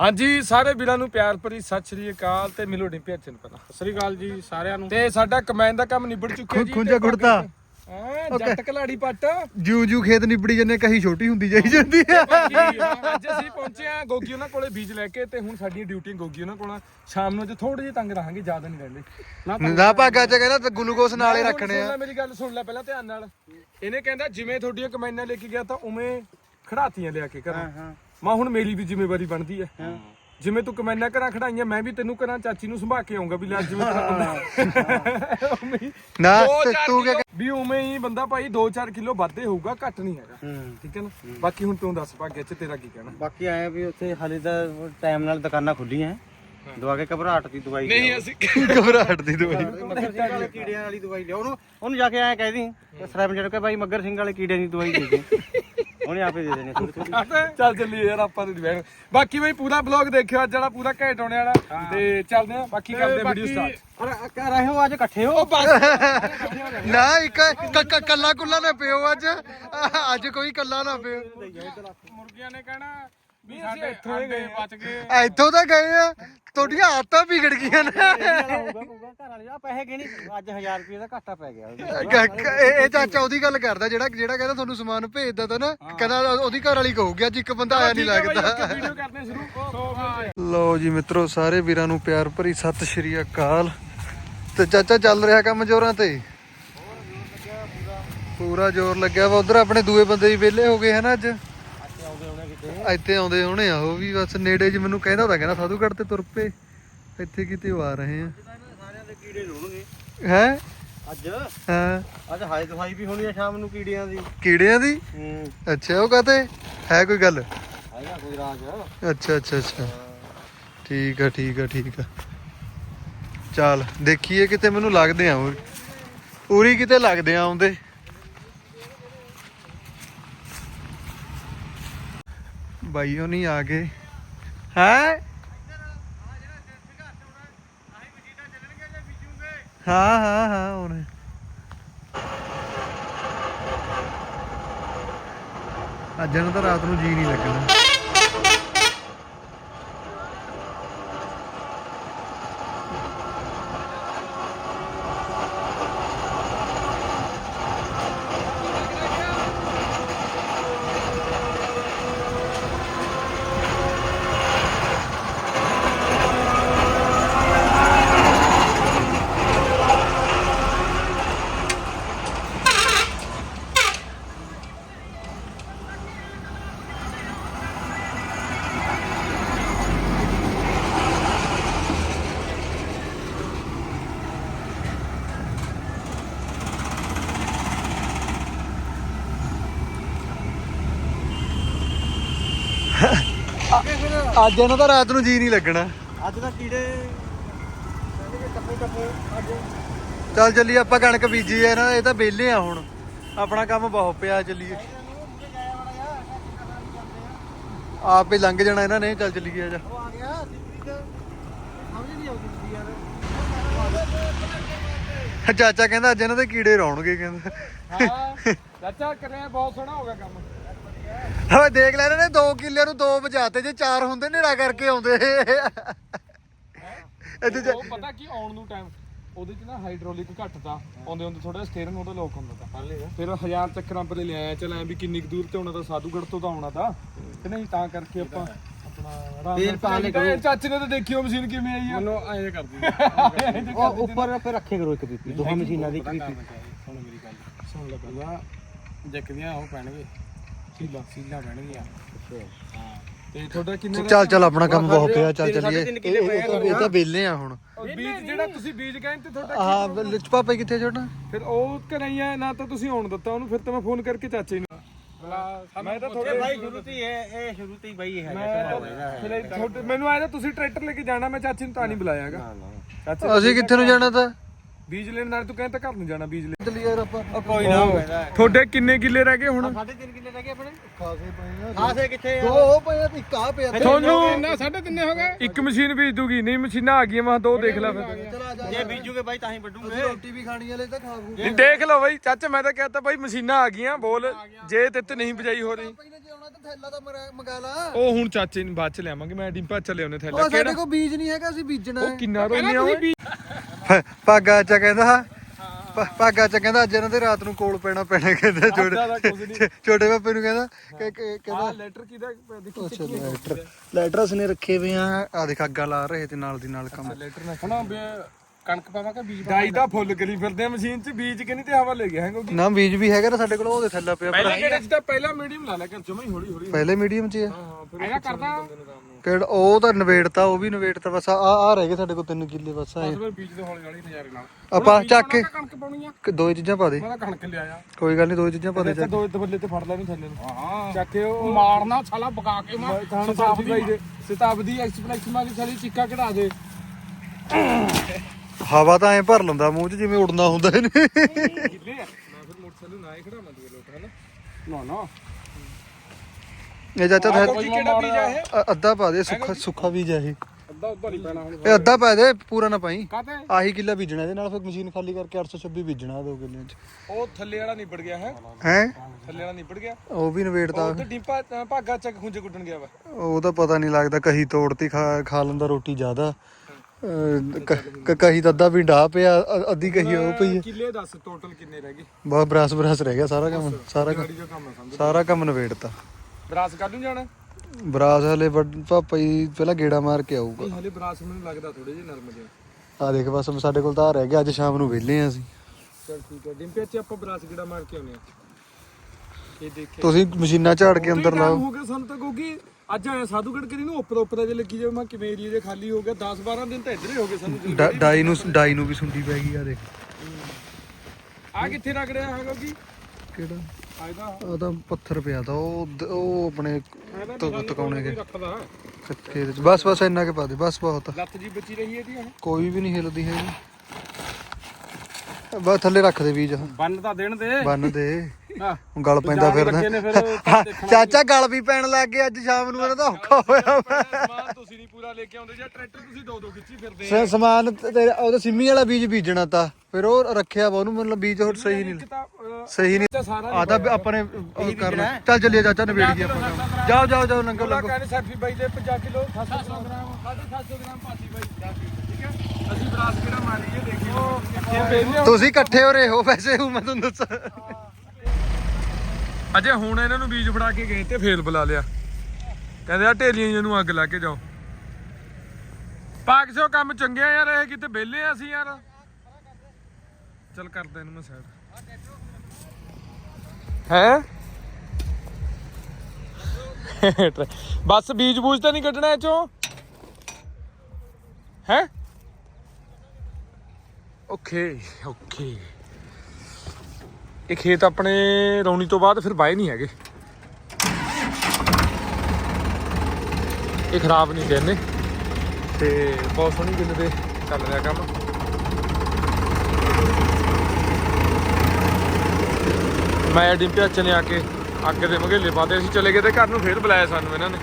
ਹਾਂਜੀ ਸਾਰੇ ਵੀਰਾਂ ਨੂੰ ਪਿਆਰ ਭਰੀ ਸਤਿ ਸ਼੍ਰੀ ਅਕਾਲ ਤੇ ਮਿਲੋ ਡਿੰਪੀ ਅਚਨ ਪਹਿਲਾਂ ਸਤਿ ਸ੍ਰੀ ਅਕਾਲ ਜੀ ਸਾਰਿਆਂ ਨੂੰ। ਤੇ ਸਾਡਾ ਕਮੈਨ ਦਾ ਕੰਮ ਨਿਬੜ ਚੁੱਕਿਆ ਜੀ ਖੁੰਝਾ ਗੁੜਤਾ। ਹਾਂ ਜੱਟ ਕਲਾੜੀ ਪੱਟ। ਜੂ ਜੂ ਖੇਤ ਨਿਬੜੀ ਜੰਨੇ ਕਹੀ ਛੋਟੀ ਹੁੰਦੀ ਜਾਈ ਜਾਂਦੀ ਆ। ਅੱਜ ਅਸੀਂ ਪਹੁੰਚੇ ਆ ਗੋਗੀ ਉਹਨਾਂ ਕੋਲੇ ਬੀਜ ਲੈ ਕੇ ਤੇ ਹੁਣ ਸਾਡੀ ਡਿਊਟੀ ਗੋਗੀ ਉਹਨਾਂ ਕੋਲ। ਸ਼ਾਮ ਨੂੰ ਅੱਜ ਥੋੜੇ ਜਿਹੇ ਤੰਗ ਰਹਾਂਗੇ ਜ਼ਿਆਦਾ ਨਹੀਂ ਰਹਿੰਦੇ। ਨਾ ਭਾਗਾ ਚ ਕਹਿੰਦਾ ਤੇ ਗਲੂਕੋਸ ਨਾਲੇ ਰੱਖਣੇ ਸੁਣ ਲੈ ਆ ਮੇਰੀ ਗੱਲ ਸੁਣ ਲੈ ਪਹਿਲਾਂ ਧਿਆਨ ਨਾਲ। ਇਹਨੇ ਕਹਿੰਦਾ ਜਿਵੇਂ ਤੁਹਾਡੀਆਂ ਕਮੈਨਾਂ ਲੈ ਕੇ ਗਿਆ ਤਾਂ ਉਵੇਂ ਖੜਾਤੀਆਂ ਲਿਆ ਕੇ ਕਰਾਂ ਮੈਂ ਹੁਣ ਮੇਰੀ ਵੀ ਜ਼ਿੰਮੇਵਾਰੀ ਬਣਦੀ ਹੈ। ਜਿਵੇਂ ਤੂੰ ਕਮੈਨਾਂ ਘਰਾਂ ਖੜਾਈਆਂ ਮੈਂ ਵੀ ਤੈਨੂੰ ਕਰਾਂ ਚਾਚੀ ਨੂੰ ਸੰਭਾ ਕੇ ਆਉਂਗਾ ਵੀ ਲੈ ਜਿਵੇਂ ਤੇਰਾ ਬੰਦਾ ਨਾ ਤੇ ਕਿੱਲੋ- ਵੀ ਉਵੇਂ ਹੀ ਬੰਦਾ ਭਾਈ 2-4 ਕਿਲੋ ਵੱਧੇ ਹੋਊਗਾ ਘੱਟ ਨਹੀਂ ਹੈਗਾ। ਠੀਕ ਹੈ ਨਾ? ਬਾਕੀ ਹੁਣ ਤੂੰ ਦੱਸ ਭਾਗਿਆ ਚ ਤੇਰਾ ਕੀ ਕਹਿਣਾ? ਬਾਕੀ ਆਏ ਵੀ ਉੱਥੇ ਹਾਲੇ ਤਾਂ ਟਾਈਮ ਨਾਲ ਦੁਕਾਨਾਂ ਖੁੱਲੀਆਂ ਦਵਾ ਕੇ ਘਬਰਾਹਟ ਦੀ ਦਵਾਈ ਨਹੀਂ ਅਸੀਂ ਘਬਰਾਹਟ ਦੀ ਦਵਾਈ। ਮੱਗਰ ਕੀੜਿਆਂ ਵਾਲੀ ਦਵਾਈ ਲਿਆ ਉਹਨੂੰ ਉਹਨੂੰ ਜਾ ਕੇ ਆਇਆ ਕਹਿ ਦੀ ਸਰੈਮ ਜੜ ਕੇ ਭਾਈ ਮੱਗਰ ਸਿੰਘ ਵਾਲੇ ਕੀੜਿਆਂ ਦੀ ਦਵਾਈ ਦੇ ਦੇ। ਉਹਨੇ ਆਪੇ ਦੇ ਦੇਣੀ ਥੋੜੀ ਥੋੜੀ ਚੱਲ ਚੱਲੀਏ ਯਾਰ ਆਪਾਂ ਨੂੰ ਬੈਠ ਬਾਕੀ ਬਈ ਪੂਰਾ ਬਲੌਗ ਦੇਖਿਓ ਅੱਜ ਜਿਹੜਾ ਪੂਰਾ ਘੈਂਟ ਹੋਣੇ ਵਾਲਾ ਤੇ ਚੱਲਦੇ ਆ ਬਾਕੀ ਕਰਦੇ ਵੀਡੀਓ ਸਟਾਰਟ ਕਰ ਰਹੇ ਹੋ ਅੱਜ ਇਕੱਠੇ ਹੋ? ਨਾ ਇੱਕ ਕੱਲਾ ਕੁੱਲਾ ਨਾ ਪਿਓ ਅੱਜ। ਅੱਜ ਕੋਈ ਕੱਲਾ ਨਾ ਪਿਓ। ਮੁਰਗੀਆਂ ਨੇ ਕਹਿਣਾ ਵੀ ਅਸੀਂ ਇੱਥੋਂ ਹੀ ਗਏ ਬਚ ਗਏ ਇੱਥੋਂ ਤਾਂ ਗਏ ਆ। ਤੁਹਾਡੀਆਂ ਆਦਤਾਂ ਵਿਗੜ ਗਈਆਂ ਨੇ। ਹੋਊਗਾ ਹੋਊਗਾ ਘਰ ਵਾਲੇ ਆ ਪੈਸੇ ਗਿਣੀ ਅੱਜ 1000 ਰੁਪਏ ਦਾ ਘਾਟਾ ਪੈ ਗਿਆ। ਇਹ ਇਹ ਚਾਚਾ ਉਹਦੀ ਗੱਲ ਕਰਦਾ ਜਿਹੜਾ ਜਿਹੜਾ ਕਹਿੰਦਾ ਤੁਹਾਨੂੰ ਸਮਾਨ ਭੇਜਦਾ ਤਾ ਨਾ ਕਹਿੰਦਾ ਉਹਦੀ ਘਰ ਵਾਲੀ ਕਹੂਗੀ ਅੱਜ ਇੱਕ ਬੰਦਾ ਆਇਆ ਨਹੀਂ ਲੱਗਦਾ। ਲਓ ਜੀ ਮਿੱਤਰੋ ਸਾਰੇ ਵੀਰਾਂ ਨੂੰ ਪਿਆਰ ਭਰੀ ਸਤਿ ਸ਼੍ਰੀ ਅਕਾਲ। ਤੇ ਚਾਚਾ ਚੱਲ ਰਿਹਾ ਕੰਮ ਜੋਰਾਂ ਤੇ? ਪੂਰਾ ਜ਼ੋਰ ਲੱਗਿਆ ਵਾ। ਉਧਰ ਆਪਣੇ ਦੂਏ ਬੰਦੇ ਵੀ ਵਿਹਲੇ ਹੋ ਗਏ ਹਨ ਅੱਜ। ਇੱਥੇ ਆਉਂਦੇ ਹੋਣੇ ਆ ਉਹ ਵੀ ਬਸ ਨੇੜੇ ਜੀ ਮੈਨੂੰ ਕਹਿੰਦਾ ਤਾਂ ਕਹਿੰਦਾ ਸਾਧੂਗੜ੍ਹ ਤੇ ਤੁਰ ਪਏ ਇੱਥੇ ਕਿਤੇ ਆ ਰਹੇ ਆ। ਸਾਰਿਆਂ ਦੇ ਕੀੜੇ ਲਾਉਣਗੇ ਹੈ? ਅੱਜ? ਹਾਂ? ਅੱਜ ਹਾਈ ਦਵਾਈ ਵੀ ਹੋਣੀ ਆ ਸ਼ਾਮ ਨੂੰ ਕੀੜਿਆਂ ਦੀ। ਕੀੜਿਆਂ ਦੀ? ਹੂੰ। ਅੱਛਾ ਉਹ ਕਹਤੇ? ਹੈ ਕੋਈ ਗੱਲ? ਹੈਗਾ ਕੋਈ ਰਾਜ? ਅੱਛਾ ਅੱਛਾ ਅੱਛਾ। ਠੀਕ ਆ ਠੀਕ ਆ ਠੀਕ ਆ। ਚੱਲ ਦੇਖੀਏ ਕਿਤੇ ਮੈਨੂੰ ਲੱਗਦੇ ਆ ਉਰੀ ਕਿਤੇ ਲੱਗਦੇ ਆ ਆਉਂਦੇ। ਬਾਈ ਉਹ ਨਹੀਂ ਆ ਗਏ। ਹੈ? ਹਾਂ ਹਾਂ ਹਾਂ, ਹੁਣ। ਅੱਜ ਨੂੰ ਤਾਂ ਰਾਤ ਨੂੰ ਜੀ ਨਹੀਂ ਲੱਗਣਾ। ਅੱਜ ਇਹਨਾਂ ਦਾ ਰਾਤ ਨੂੰ ਜੀ ਨਹੀਂ ਲੱਗਣਾ। ਅੱਜ ਦਾ ਕੀੜੇ ਕਹਿੰਦੇ ਟੱਪੇ ਟੱਪੇ ਅੱਜ ਚੱਲ ਚੱਲੀਏ ਆਪਾਂ ਕਣਕ ਬੀਜੀ ਐ ਨਾ ਇਹ ਤਾਂ ਵਿਹਲੇ ਆ ਹੁਣ। ਆਪਣਾ ਕੰਮ ਬਹੁਤ ਪਿਆ ਚੱਲੀਏ। ਆਪ ਹੀ ਲੰਘ ਜਾਣਾ ਇਹਨਾਂ ਨੇ ਚੱਲ ਚੱਲੀਏ ਜਾ ਉਹ ਆ ਗਿਆ ਸਿੱਧੀ ਸਮਝ ਨਹੀਂ ਆਉਂਦੀ ਸੀ ਯਾਰ ਚਾਚਾ ਕਹਿੰਦਾ ਅੱਜ ਇਹਨਾਂ ਦੇ ਕੀੜੇ ਰੌਣਗੇ ਕਹਿੰਦਾ। ਹਾਂ ਚਾਚਾ ਕਰਿਆ ਬਹੁਤ ਸੋਹਣਾ ਹੋ ਗਿਆ ਕੰਮ। ਓਏ ਦੇਖ ਲੈ ਇਹਨਾਂ ਨੇ 2 ਕਿੱਲੇ ਨੂੰ 2 ਵਜਾਤੇ ਜੇ 4 ਹੁੰਦੇ ਨੇੜਾ ਕਰਕੇ ਆਉਂਦੇ। ਇੱਥੇ ਜਾ- ਉਹ ਪਤਾ ਕੀ ਆਉਣ ਨੂੰ ਟਾਈਮ ਉਹਦੇ ਚ ਨਾ ਹਾਈਡ੍ਰੋਲਿਕ ਘੱਟ ਤਾ ਆਉਂਦੇ ਹੁੰਦੇ ਥੋੜਾ ਸਟੀਅਰਿੰਗ ਉਹਦਾ ਲੋਕ ਹੁੰਦਾ ਤਾਂ। ਫਿਰ ਹਜ਼ਾਰ ਚੱਕਰਾਂ ਪਰੇ ਲਿਆਇਆ ਚਲ ਐ ਵੀ ਕਿੰਨੀ ਕੁ ਦੂਰ ਤੇ ਆਉਣਾ ਤਾਂ ਸਾਧੂਗੜ ਤੋਂ ਤਾਂ ਆਉਣਾ ਤਾਂ। ਤੇ ਨਹੀਂ ਤਾਂ ਕਰਕੇ ਆਪਾਂ ਆਪਣਾ ਤੇਲ ਪਾ ਲੈ ਤਾਂ ਚਾਚੇ ਨੇ ਤਾਂ ਦੇਖਿਓ ਮਸ਼ੀਨ ਕਿਵੇਂ ਆਈ ਆ। ਮੈਨੂੰ ਐਂ ਕਰਦੀ ਉਹ ਉੱਪਰ ਉੱਪਰ ਰੱਖੇ ਕਰੋ ਇੱਕ ਬੀਪੀ ਦੋਹਾਂ ਮਸ਼ੀਨਾਂ ਦੀ ਇੱਕ ਬੀਪੀ ਸੁਣ ਮੇਰੀ ਗੱਲ। ਸੁਣ ਲੈ ਪਹਿਲਾਂ। ਜੱਕਦੀਆਂ ਉਹ ਪੈਣਗੇ। ਸੀਲਾ ਸੀਲਾ ਪੈਣਗੀਆਂ ਹਾਂ ਤੇ ਤੁਹਾਡਾ ਕਿੰਨੇ ਚੱਲ ਚੱਲ ਆਪਣਾ ਕੰਮ ਬਹੁਤ ਪਿਆ ਚੱਲ ਚੱਲੀਏ। ਇਹ- ਤਾਂ ਵਿਹਲੇ ਆ ਹੁਣ। ਬੀਜ ਜਿਹੜਾ ਤੁਸੀਂ ਬੀਜ ਕਹਿੰਦੇ ਤੇ ਤੁਹਾਡਾ ਆਹ ਲਿਚ ਪਾਪਾ ਕਿੱਥੇ ਛੋਟਾ? ਫਿਰ ਉਹ ਘਰਈਆ ਨਾ ਤਾਂ ਤੁਸੀਂ ਆਉਣ ਦਿੱਤਾ ਉਹਨੂੰ ਫਿਰ ਤਾਂ ਮੈਂ ਫੋਨ ਕਰਕੇ ਚਾਚੇ ਨੂੰ। ਮੈਂ ਤਾਂ ਥੋੜੇ ਭਾਈ ਸ਼ੁਰੂ ਤੋਂ ਹੀ ਇਹ ਇਹ ਸ਼ੁਰੂ ਤੋਂ ਹੀ ਬਾਈ ਤੁਹਾਡੇ- ਮੈਨੂੰ ਆਇਆ ਤਾਂ ਤੁਸੀਂ ਟਰੈਕਟਰ ਲੈ ਕੇ ਜਾਣਾ ਮੈਂ ਚਾਚੇ ਨੂੰ ਤਾਂ ਨਹੀਂ ਬੁਲਾਇਆ ਹੈਗਾ। ਚਾਚੇ ਅਸੀਂ ਕਿੱਥੇ ਨੂੰ ਜਾਣਾ ਤਾਂ? ਬੀਜ ਲੈਣ ਨਾਲ ਤੂੰ ਕਹਿੰਦਾ ਘਰ ਨੂੰ ਜਾਣਾ ਬੀਜ ਲੈ ਚੱਲੀ ਯਾਰ ਆਪਾਂ ਕੋਈ ਨਾ ਕਹਿੰਦਾ ਤੁਹਾਡੇ ਕਿੰਨੇ ਕਿੱਲੇ ਰਹਿ ਗਏ ਹੁਣ? ਸਾਢੇ ਤਿੰਨ ਕਿੱਲੇ ਰਹਿ ਗਏ ਆਪਣੇ। ਖਾਸੇ ਪਏ ਆ। ਖਾਸੇ ਕਿੱਥੇ ਦੋ ਉਹ ਪਏ ਆ ਤੇ ਇੱਕ ਆ ਪਿਆ ਤੁਹਾਨੂੰ ਸਾਢੇ ਤਿੰਨੇ ਹੋ ਗਏ। ਇੱਕ ਮਸ਼ੀਨ ਬੀਜ ਦੂਗੀ ਨਹੀਂ ਮਸ਼ੀਨਾਂ ਆ ਗਈਆਂ ਮੈਂ ਦੋ ਦੇਖ ਲੈ ਫਿਰ। ਚਲਾ ਜਾ। ਜੇ ਬੀਜੂਗੇ ਬਾਈ ਤਾਂ ਹੀ ਵੱਢੂਗੇ। ਰੋਟੀ ਵੀ ਖਾਣੀ ਵਾਲੇ ਤਾਂ ਖਾ ਖੂ ਨਹੀਂ ਦੇਖ ਲਓ ਬਾਈ ਚਾਚਾ ਮੈਂ ਤਾਂ ਕਹਤਾ ਬਾਈ ਮਸ਼ੀਨਾਂ ਆ ਗਈਆਂ ਬੋਲ। ਜੇ ਤਿੱਤ ਨਹੀਂ ਬਜਾਈ ਹੋ ਰਹੀ। ਪਹਿਲੇ ਜੇ ਆਉਣਾ ਥੈਲਾ ਤਾਂ ਮੰਗਾ ਲਾ। ਉਹ ਹੁਣ ਚਾਚੇ ਨੂੰ ਬਾਅਦ ਚ ਲਿਆਵਾਂਗੇ ਮੈਂ ਡਿੰਪਾ ਚੱਲੇ ਉਹਨੇ ਥੈਲਾ। ਉਹ ਸਾਡੇ ਕਿਹੜਾ? ਕੋਲ ਬੀਜ ਨਹੀਂ ਹੈਗਾ ਅਸੀਂ ਬੀਜਣਾ ਉਹ ਕਿੰਨਾ ਰੋਣੀ ਆ ਓਏ। ਪਾਗਾ ਚ ਕਹਿੰਦਾ ਪਾਗਾ ਚ ਕਹਿੰਦਾ ਅੱਜ ਇਹਨਾਂ ਦੇ ਰਾਤ ਨੂੰ ਕੋਲ ਪੈਣਾ ਪੈਣਾ ਕਹਿੰਦਾ ਏਦਾਂ ਦਾ ਕੁਛ ਛੋਟੇ ਛੋਟੇ ਪਾਪੇ ਨੂੰ ਕਹਿੰਦਾ ਕਿ- ਕਿ- ਆ ਕਹਿੰਦਾ ਲੈਟਰ ਕਿਹਦਾ ਦੇਖੀ ਅੱਛਾ ਲੈਟਰ ਲੈਟਰਸ ਨੇ ਰੱਖੇ ਹੋਏ ਆ ਆ ਦੇਖ ਅੱਗਾ ਲਾ ਰਹੇ ਤੇ ਨਾਲ ਦੀ ਨਾਲ ਕੰਮ। ਲੈਟਰ ਨਾ ਹੁਣ ਕਣਕ ਪਾਵਾਂਗਾ ਬੀਜ ਡਾਈ ਤਾਂ ਫੁੱਲ ਕਰੀ ਫਿਰਦੇ ਆ ਮਸ਼ੀਨ 'ਚ ਬੀਜ ਕੇ ਨਹੀਂ ਤੇ ਹਵਾ ਲੈ ਗਿਆ ਹੈ ਕਿਉਂਕਿ ਨਾ ਬੀਜ ਵੀ ਹੈਗਾ ਨਾ ਸਾਡੇ ਕੋਲ ਉਹਦੇ ਥੱਲਾ ਪਿਆ ਪਹਿਲਾਂ ਕਿਹੜੇ 'ਚ ਤਾਂ ਪਹਿਲਾਂ ਮੀਡੀਅਮ ਲਾ ਲਿਆ ਕਰ ਜਮਾ ਹੀ ਹੌਲੀ ਹੌਲੀ ਪਹਿਲੇ ਮੀਡੀਅਮ ਚ ਆ। ਹਾਂ ਫਿਰ ਇਹਦਾ ਕਰਦਾ ਕਿਹੜਾ ਉਹ ਤਾਂ ਨਵੇੜਤਾ ਉਹ ਵੀ ਨਵੇੜਤਾ ਬਸ ਆ ਆ ਰਹਿ ਗਏ ਸਾਡੇ ਕੋਲ ਤਿੰਨ ਕਿੱਲੇ ਬਸ ਆ ਫਿਰ ਬੀਜ ਦੇ ਹੌਲੀ ਹੌਲੀ ਨਜ਼ਾਰੇ ਨਾਲ। ਆਪਾਂ ਚੱਕ ਕੇ ਕਣਕ ਪਾਉਣੀ ਆ। ਕ- ਦੋ ਹੀ ਚੀਜ਼ਾਂ ਪਾ ਦੇ। ਮੈਂ ਤਾਂ ਕਣਕ ਲਿਆਇਆ ਕੋਈ ਗੱਲ ਨਹੀਂ ਦੋ ਹੀ ਚੀਜ਼ਾਂ ਪਾ ਦੇ ਤੇ ਦੋ ਦਬੱਲੇ ਤੇ ਫੜ ਲੈ ਨੂੰ ਥੱਲੇ ਨੂੰ। ਹਾਂ ਚੱਕ ਕੇ ਉਹ ਮਾਰਨਾ ਛਾਲਾ ਬਕਾ ਕੇ ਮਾਰ ਸ਼ਤਾਬਦੀ ਦੇ ਸ਼ਤਾਬਦੀ ਐਕਸਪ੍ਰੈਸ ਮਾ ਦੀ ਸਾਰੀ ਚਿੱਕਾ ਕਢਾ ਦੇ। ਹਵਾ ਤਾਂ ਐ ਭਰ ਲੈਂਦਾ ਮੂੰਹ 'ਚ ਜਿਵੇਂ ਉੜਨਾ ਹੁੰਦਾ ਇਹਨੇ। ਗਿੱਲੇ ਆ ਮੈਂ ਫਿਰ ਮੋਟਰਸਾਈਕਲ ਨਾ ਹੀ ਖੜਾਵਾਂ ਦੂਏ ਲੋਕ ਹਨਾ ਨਾ ਨਾ ਇਹ ਚਾਚਾ ਥੈ- ਕੋਈ ਕਿਹੜਾ ਬੀਜ ਆ ਇਹ? ਅ- ਅੱਧਾ ਪਾ ਦੇ ਸੁੱਖਾ ਸੁੱਖਾ ਬੀਜ ਆ ਇਹ। ਅੱਧਾ ਉੱਧਰ ਨਹੀਂ ਪੈਣਾ ਹੁਣ। ਇਹ ਅੱਧਾ ਪਾ ਦੇ ਪੂਰਾ ਨਾ ਪਾਈ। ਕਾਤੇ ਆਹੀ ਕਿੱਲਾ ਬੀਜਣਾ ਇਹਦੇ ਨਾਲ ਫਿਰ ਮਸ਼ੀਨ ਖਾਲੀ ਕਰਕੇ 826 ਬੀਜਣਾ ਦੋ ਕਿੱਲਿਆਂ 'ਚ। ਉਹ ਥੱਲੇ ਵਾਲਾ ਨਿਬੜ ਗਿਆ ਹੈ? ਹੈ? ਥੱਲੇ ਵਾਲਾ ਨਿਬੜ ਗਿਆ। ਉਹ ਵੀ ਨਵੇੜਤਾ ਉਹ ਤੇ ਡਿੰਪਾ ਅ, ਭਾਗਾ ਚੱਕ ਖੁੰਝੇ ਕੁੱਟਣ ਗਿਆ ਵਾ। ਉਹ ਤਾਂ ਪਤਾ ਨਹੀਂ ਲੱਗਦਾ ਕਹੀ ਤੋੜਤੀ ਖਾ ਖਾ ਲੈਂਦਾ ਰੋਟੀ ਜ਼ਿਆਦਾ। ਕ- ਕਹੀ ਤਾਂ ਅੱਧਾ ਵੀ ਢਾ ਪਿਆ ਅ- ਅੱਧੀ ਕਹੀ ਉਹ ਪਈ ਹੈ। ਕਿੱਲੇ ਦੱਸ ਟੋਟਲ ਕਿੰਨੇ ਰਹਿ ਗਏ? ਬਹੁਤ ਬਰਾਸ ਬਰਾਸ ਰਹਿ ਗਿਆ ਸਾਰਾ ਕੰਮ ਸਾਰਾ ਕੰਮ ਗਾੜੀ ਦਾ ਕੰਮ ਆ ਸਮਝ ਸਾਰਾ ਕੰਮ ਨਵੇੜਤਾ ਬਰਾਸ ਕੱਢ ਨੂੰ ਜਾਣਾ? ਬਰਾਸ ਹਲੇ ਵੱਡ- ਪਾਪਾ ਜੀ ਪਹਿਲਾਂ ਗੇੜਾ ਮਾਰ ਕੇ ਆਊਗਾ। ਨਹੀਂ ਹਲੇ ਬਰਾਸ ਮੈਨੂੰ ਲੱਗਦਾ ਥੋੜੇ ਜਿਹੇ ਨਰਮ ਜਿਹੇ। ਆ ਦੇਖ ਬਸ ਸਾਡੇ ਕੋਲ ਤਾਂ ਆਹ ਰਹਿ ਗਿਆ ਅੱਜ ਸ਼ਾਮ ਨੂੰ ਵਿਹਲੇ ਆ ਅਸੀਂ। ਚਲ ਠੀਕ ਹੈ ਡਿੰਪੇ ਚ ਆਪਾਂ ਬਰਾਸ ਕਿਹੜਾ ਮਾਰ ਕੇ ਆਉਨੇ ਆ ਇਹ ਦੇਖੇ ਤੁਸੀਂ ਮਸ਼ੀਨਾਂ ਝਾੜ ਕੇ ਅੰਦਰ ਲਾਓ। ਹੋ ਗਿਆ ਸਾਨੂੰ ਤਾਂ ਕਿਉਂਕਿ ਅੱਜ ਆਇਆ ਸਾਧੂਗੜ ਕਰੀ ਨੂੰ ਉੱਪਰ ਉੱਪਰ ਜੇ ਲੱਗੀ ਜਾਵੇ ਮੈਂ ਕਿਵੇਂ ਏਰੀਆ ਜੇ ਖਾਲੀ ਹੋ ਗਿਆ 10 12 ਦਿਨ ਤਾਂ ਇੱਧਰ ਹੀ ਹੋ ਗਏ ਸਾਨੂੰ। ਡਾ- ਡਾਈ ਨੂੰ ਡਾਈ ਨੂੰ ਵੀ ਸੁੰਡੀ ਪੈ ਗਈ ਆ ਦੇਖ। ਆ ਕਿੱਥੇ ਲੱਗ ਰਿਹਾ ਹੈਗਾ ਕਿਹੜਾ? ਆ ਇਹਦਾ ਆ ਤਾਂ ਪੱਥਰ ਪਿਆ ਤਾ ਉਹ ਦ- ਉਹ ਆਪਣੇ ਤ- ਤਕਾਉਣੇ ਕੇ। ਰੱਖਦਾ ਕੱਕੇ ਦੇ ਚ। ਬਸ ਬਸ ਇੰਨਾ ਕੇ ਪਾ ਦੇ ਬਸ ਬਹੁਤ। ਆ। ਲੱਤ ਜੀ ਬਚੀ ਰਹੀ ਹੈ ਇਹਦੀ ਕੋਈ ਵੀ ਨਹੀਂ ਹਿਲਦੀ ਹੈਗੀ। ਬਸ ਥੱਲੇ ਰੱਖ ਦੇ ਬੀਜ। ਬੰਨ ਤਾਂ ਦੇਣ ਦੇ। ਬੰਨ ਦੇ। ਹਾਂ ਹੁਣ ਗਲ ਪੈਂਦਾ ਫਿਰਦਾ ਬੱਚੇ ਨੇ ਫਿਰ ਚਾਚਾ ਗਲ ਵੀ ਪੈਣ ਲੱਗ ਗਿਆ ਅੱਜ ਸ਼ਾਮ ਨੂੰ ਇਹਨਾਂ ਦਾ ਔਖਾ ਹੋਇਆ ਵਾ। ਸਮਾਨ ਤੁਸੀਂ ਨਹੀਂ ਪੂਰਾ ਲੈ ਕੇ ਆਉਂਦੇ ਜਾਂ ਟਰੈਕਟਰ ਤੁਸੀਂ ਦੋ ਦੋ ਖਿੱਚੀ ਫਿਰਦੇ ਸ- ਸਮਾਨ ਤੇ- ਉਹਦਾ ਸਿੰਮੀ ਵਾਲਾ ਬੀਜ ਬੀਜਣਾ ਤਾਂ। ਫਿਰ ਉਹ ਰੱਖਿਆ ਵਾ ਉਹਨੂੰ ਮਤਲਬ ਬੀਜ ਹੋਰ ਸਹੀ ਨਹੀਂ ਇੱਕ ਤਾਂ ਅਹ, ਸਹੀ ਨਹੀਂ। ਤਾਂ ਸਾਰਾ ਆ ਤਾਂ ਆਪਣੇ ਉਹ ਕਰਨਾ। ਚੱਲ ਚੱਲੀਏ ਚਾਚਾ ਨਵੇੜ ਜੀ ਆਪਾਂ। ਜਾਓ ਜਾਓ ਜਾਓ ਲੰਗੋ ਕੋਲਾ ਲੰਗੋ। ਕਹਿੰਦੇ ਸਰਫੀ ਬਾਈ ਦੇ 50 ਕਿਲੋ 700 ਗ੍ਰਾਮ। 750 ਗ੍ਰਾਮ ਪਾਸੀ ਬਾਈ ਠੀਕ ਹੈ? ਅਸੀਂ ਬਰਾਸ ਕਿਹੜਾ ਮਾਰੀਏ ਦੇਖੀਓ। ਇਹ ਵੇਲੇ ਤੁਸੀਂ ਇਕੱਠੇ ਹੋ ਰਹੇ ਹੋ ਵੈਸੇ ਹੁਣ ਮੈਂ ਤੁਹਾਨੂੰ ਦੱਸਾਂ। ਅਜੇ ਹੁਣ ਇਹਨਾਂ ਨੂੰ ਬੀਜ ਫੜਾ ਕੇ ਗਏ ਤੇ ਫੇਲ ਬੁਲਾ ਲਿਆ। ਕਹਿੰਦੇ ਆ ਢੇਲੀਆਂ ਨੂੰ ਅੱਗ ਲਾ ਕੇ ਜਾਓ। ਪਾਕ ਸਿਓ ਕੰਮ ਚੰਗੇ ਆ ਯਾਰ ਇਹ ਕਿਤੇ ਵਿਹਲੇ ਆ ਅਸੀਂ ਯਾਰ। ਚੱਲ ਕਰਦਾ ਇਹਨੂੰ ਮੈਂ ਸਾਈਡ ਹੈ? ਬਸ ਬੀਜ ਬੂਜ ਤਾਂ ਨਹੀਂ ਕੱਢਣਾ ਇਹ ਚੋਂ। ਹੈ? ਓਕੇ ਓਕੇ ਇਹ ਖੇਤ ਆਪਣੇ ਰੌਣੀ ਤੋਂ ਬਾਅਦ ਫਿਰ ਬਾਏ ਨਹੀਂ ਹੈਗੇ। ਇਹ ਖਰਾਬ ਨਹੀਂ ਕਰਨੇ ਤੇ ਬਹੁਤ ਸੋਹਣੀ ਗਿੱਲ ਤੇ ਚੱਲ ਰਿਹਾ ਕੰਮ। ਮੈਂ ਡਿੰਪਿਆ ਚ ਨੇ ਆ ਕੇ ਅੱਗ ਦੇ ਮਗੇਲੇ ਪਾਤੇ, ਅਸੀਂ ਚਲੇ ਗਏ ਤੇ ਘਰ ਨੂੰ ਫੇਰ ਬੁਲਾਇਆ ਸਾਨੂੰ ਇਹਨਾਂ ਨੇ।